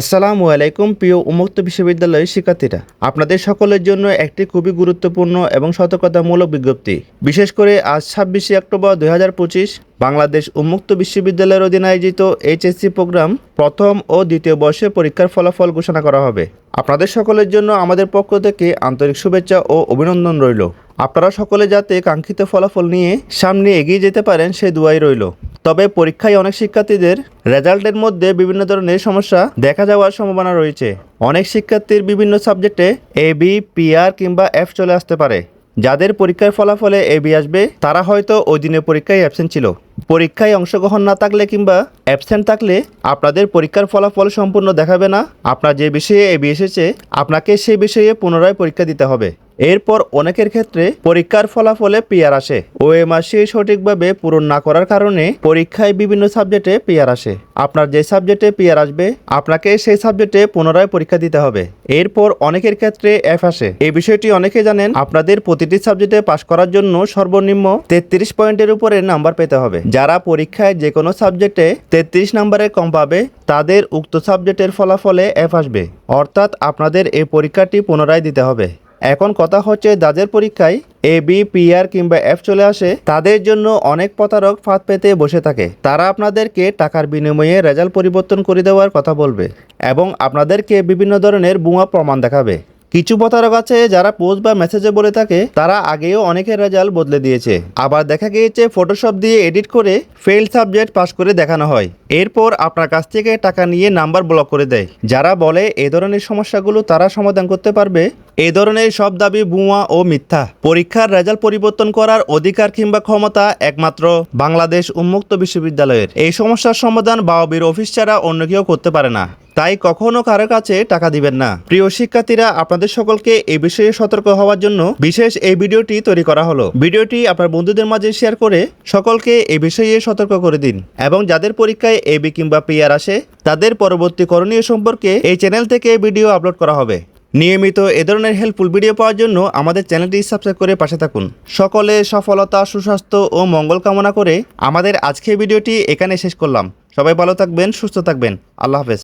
আসসালামু আলাইকুম, প্রিয় উন্মুক্ত বিশ্ববিদ্যালয়ের শিক্ষার্থীরা। আপনাদের সকলের জন্য একটি খুবই গুরুত্বপূর্ণ এবং সতর্কতামূলক বিজ্ঞপ্তি। বিশেষ করে আজ ছাব্বিশে অক্টোবর দু হাজার পঁচিশ, বাংলাদেশ উন্মুক্ত বিশ্ববিদ্যালয়ের অধীনে আয়োজিত এইচএসসি প্রোগ্রাম প্রথম ও দ্বিতীয় বর্ষে পরীক্ষার ফলাফল ঘোষণা করা হবে। আপনাদের সকলের জন্য আমাদের পক্ষ থেকে আন্তরিক শুভেচ্ছা ও অভিনন্দন রইল। আপনারা সকলে যাতে কাঙ্ক্ষিত ফলাফল নিয়ে সামনে এগিয়ে যেতে পারেন, সে দুয়াই রইল। তবে পরীক্ষায় অনেক শিক্ষার্থীদের রেজাল্টের মধ্যে বিভিন্ন ধরনের সমস্যা দেখা যাওয়ার সম্ভাবনা রয়েছে। অনেক শিক্ষার্থীর বিভিন্ন সাবজেক্টে এ বি পিআর কিংবা এফ চলে আসতে পারে। যাদের পরীক্ষার ফলাফলে এ বি আসবে, তারা হয়তো ওই দিনের পরীক্ষায় অ্যাবসেন্ট ছিল। পরীক্ষায় অংশগ্রহণ না থাকলে কিংবা অ্যাবসেন্ট থাকলে আপনাদের পরীক্ষার ফলাফল সম্পূর্ণ দেখাবে না। আপনার যে বিষয়ে এ বি এসেছে, আপনাকে সেই বিষয়ে পুনরায় পরীক্ষা দিতে হবে। এরপর অনেকের ক্ষেত্রে পরীক্ষার ফলাফলে পিআর আসে ওএমআরসি সঠিকভাবে পূরণ না করার কারণে পরীক্ষায় বিভিন্ন সাবজেক্টে পিআর আসে। আপনার যে সাবজেক্টে পিআর আসবে, আপনাকে সেই সাবজেক্টে পুনরায় পরীক্ষা দিতে হবে। এরপর অনেকের ক্ষেত্রে এফ আসে। এই বিষয়টি অনেকে জানেন, আপনাদের প্রতিটি সাবজেক্টে পাশ করার জন্য সর্বনিম্ন তেত্রিশ পয়েন্টের উপরে নাম্বার পেতে হবে। যারা পরীক্ষায় যে কোনো সাবজেক্টে তেত্রিশ নাম্বারে কম পাবে, তাদের উক্ত সাবজেক্টের ফলাফলে এফ আসবে। অর্থাৎ আপনাদের এই পরীক্ষাটি পুনরায় দিতে হবে। এখন কথা হচ্ছে যাদের পরীক্ষায় এ বি পিআর কিংবা এফ চলে আসে, তাদের জন্য অনেক প্রতারক ফাঁদ পেতে বসে থাকে। তারা আপনাদেরকে টাকার বিনিময়ে রেজাল্ট পরিবর্তন করে দেওয়ার কথা বলবে এবং আপনাদেরকে বিভিন্ন ধরনের বুয়া প্রমাণ দেখাবে। কিছু প্রতারক আছে যারা পোস্ট বা মেসেজে বলে থাকে, তারা আগেও অনেকের রেজাল্ট বদলে দিয়েছে। আবার দেখা গিয়েছে ফটোশপ দিয়ে এডিট করে ফেল সাবজেক্ট পাস করে দেখানো হয়। এরপর আপনার কাছ থেকে টাকা নিয়ে নাম্বার ব্লক করে দেয়। যারা বলে এ ধরনের সমস্যাগুলো তারা সমাধান করতে পারবে এ ধরনের সব দাবি বুয়া ও মিথ্যা। পরীক্ষার রেজাল্ট পরিবর্তন করার অধিকার কিংবা ক্ষমতা একমাত্র বাংলাদেশ উন্মুক্ত বিশ্ববিদ্যালয়ের। এই সমস্যার সমাধান বাওবির অফিস ছাড়া অন্য কেউ করতে পারে না। তাই কখনো কারও কাছে টাকা দিবেন না। প্রিয় শিক্ষার্থীরা, আপনাদের সকলকে এই বিষয়ে সতর্ক হওয়ার জন্য বিশেষ এই ভিডিওটি তৈরি করা হলো। ভিডিওটি আপনার বন্ধুদের মাঝে শেয়ার করে সকলকে এই বিষয়ে সতর্ক করে দিন এবং যাদের পরীক্ষায় এবি কিংবা পিআর আসে, তাদের পরবর্তী করণীয় সম্পর্কে এই চ্যানেল থেকে ভিডিও আপলোড করা হবে। নিয়মিত এ ধরনের হেল্পফুল ভিডিও পাওয়ার জন্য আমাদের চ্যানেলটি সাবস্ক্রাইব করে পাশে থাকুন। সকলে সফলতা, সুস্বাস্থ্য ও মঙ্গল কামনা করে আমাদের আজকের ভিডিওটি এখানে শেষ করলাম। সবাই ভালো থাকবেন, সুস্থ থাকবেন। আল্লাহ হাফেজ।